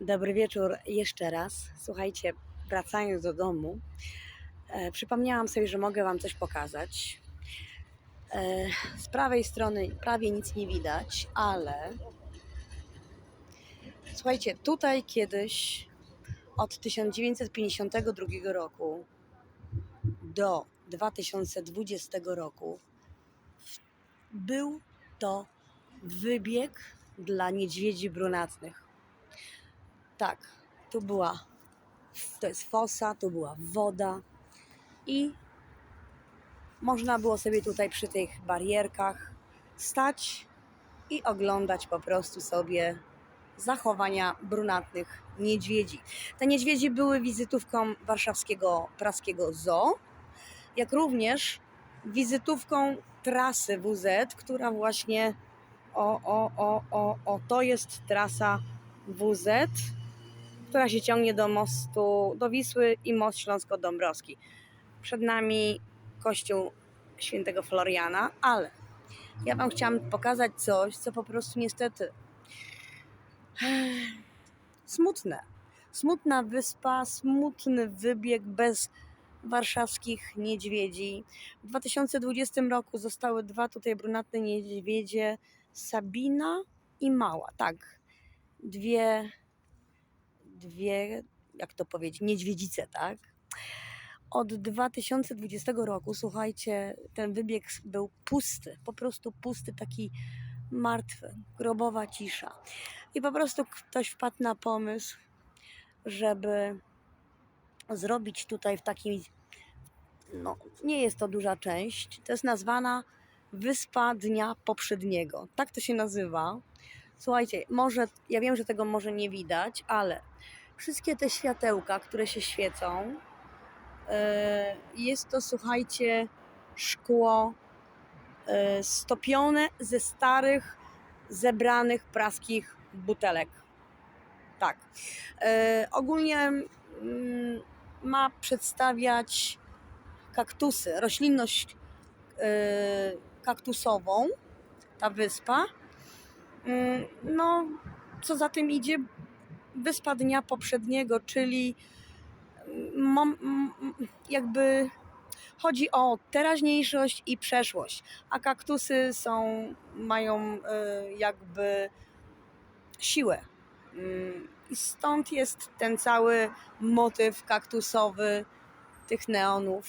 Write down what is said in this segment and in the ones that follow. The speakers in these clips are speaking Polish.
Dobry wieczór jeszcze raz. Słuchajcie, wracając do domu, e, przypomniałam sobie, że mogę Wam coś pokazać. E, z prawej strony prawie nic nie widać, ale słuchajcie, tutaj kiedyś od 1952 roku do 2020 roku był to wybieg dla niedźwiedzi brunatnych. Tak, tu była, to jest fosa, tu była woda i można było sobie tutaj przy tych barierkach stać i oglądać po prostu sobie zachowania brunatnych niedźwiedzi. Te niedźwiedzi były wizytówką warszawskiego praskiego zoo, jak również wizytówką trasy WZ, która właśnie o, o, o, o, o to jest trasa WZ, która się ciągnie do mostu, do Wisły i most Śląsko-Dąbrowski. Przed nami kościół świętego Floriana, ale ja Wam chciałam pokazać coś, co po prostu niestety smutne. Smutna wyspa, smutny wybieg bez warszawskich niedźwiedzi. W 2020 roku zostały dwa tutaj brunatne niedźwiedzie, Sabina i Mała. Tak, dwie, dwie, jak to powiedzieć, niedźwiedzice, tak? Od 2020 roku, słuchajcie, ten wybieg był pusty, po prostu pusty, taki martwy, grobowa cisza. I po prostu ktoś wpadł na pomysł, żeby zrobić tutaj w takim, no nie jest to duża część, to jest nazwana Wyspa Dnia Poprzedniego. Tak to się nazywa. Słuchajcie, może, ja wiem, że tego może nie widać, ale wszystkie te światełka, które się świecą, yy, jest to, słuchajcie, szkło yy, stopione ze starych, zebranych praskich butelek. Tak. Yy, ogólnie yy, ma przedstawiać kaktusy, roślinność kaktusową, ta wyspa. Yy, No, co za tym idzie, wyspa dnia poprzedniego, czyli mom, m- m- jakby chodzi o teraźniejszość i przeszłość, a kaktusy są, mają yy, jakby siłę. I stąd jest ten cały motyw kaktusowy tych neonów.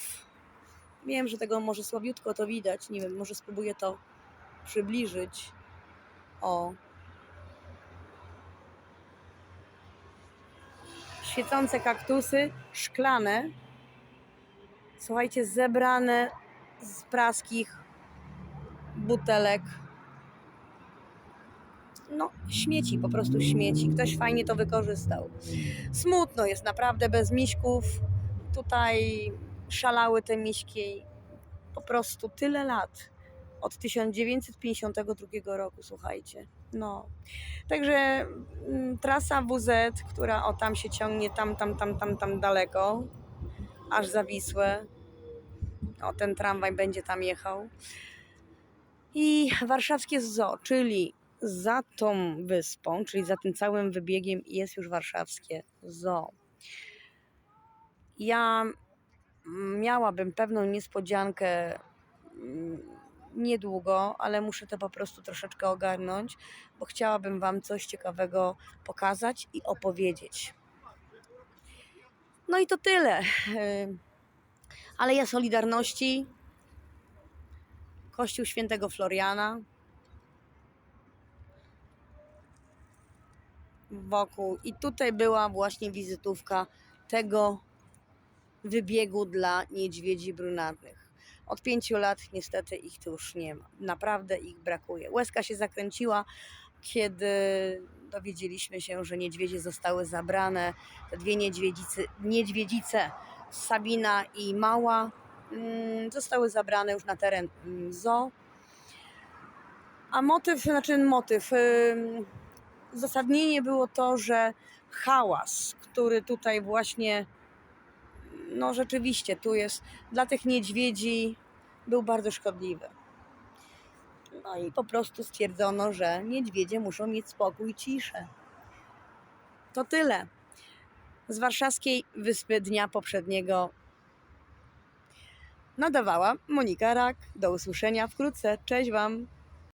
Wiem, że tego może słabiutko to widać. Nie wiem, może spróbuję to przybliżyć. O. Świecące kaktusy, szklane. Słuchajcie, zebrane z praskich butelek. No, śmieci, po prostu śmieci. Ktoś fajnie to wykorzystał. Smutno jest naprawdę bez miśków. Tutaj szalały te miśki po prostu tyle lat. Od 1952 roku, słuchajcie. No. Także mm, trasa WZ, która o tam się ciągnie, tam, tam, tam, tam, tam daleko, aż za Wisłę. O, ten tramwaj będzie tam jechał. I warszawskie zoo, czyli za tą wyspą, czyli za tym całym wybiegiem jest już warszawskie zoo. Ja miałabym pewną niespodziankę mm, niedługo, ale muszę to po prostu troszeczkę ogarnąć, bo chciałabym Wam coś ciekawego pokazać i opowiedzieć. No i to tyle. Aleja Solidarności, Kościół Świętego Floriana. Wokół. I tutaj była właśnie wizytówka tego wybiegu dla niedźwiedzi brunatnych. Od pięciu lat niestety ich tu już nie ma. Naprawdę ich brakuje. Łezka się zakręciła, kiedy dowiedzieliśmy się, że niedźwiedzie zostały zabrane. Te dwie niedźwiedzicy, niedźwiedzice, Sabina i Mała, mm, zostały zabrane już na teren zoo. A motyw, znaczy motyw, uzasadnienie było to, że hałas, który tutaj właśnie no rzeczywiście tu jest dla tych niedźwiedzi był bardzo szkodliwy. No i po prostu stwierdzono, że niedźwiedzie muszą mieć spokój i ciszę. To tyle. Z warszawskiej wyspy dnia poprzedniego nadawała Monika Rak. Do usłyszenia wkrótce. Cześć Wam.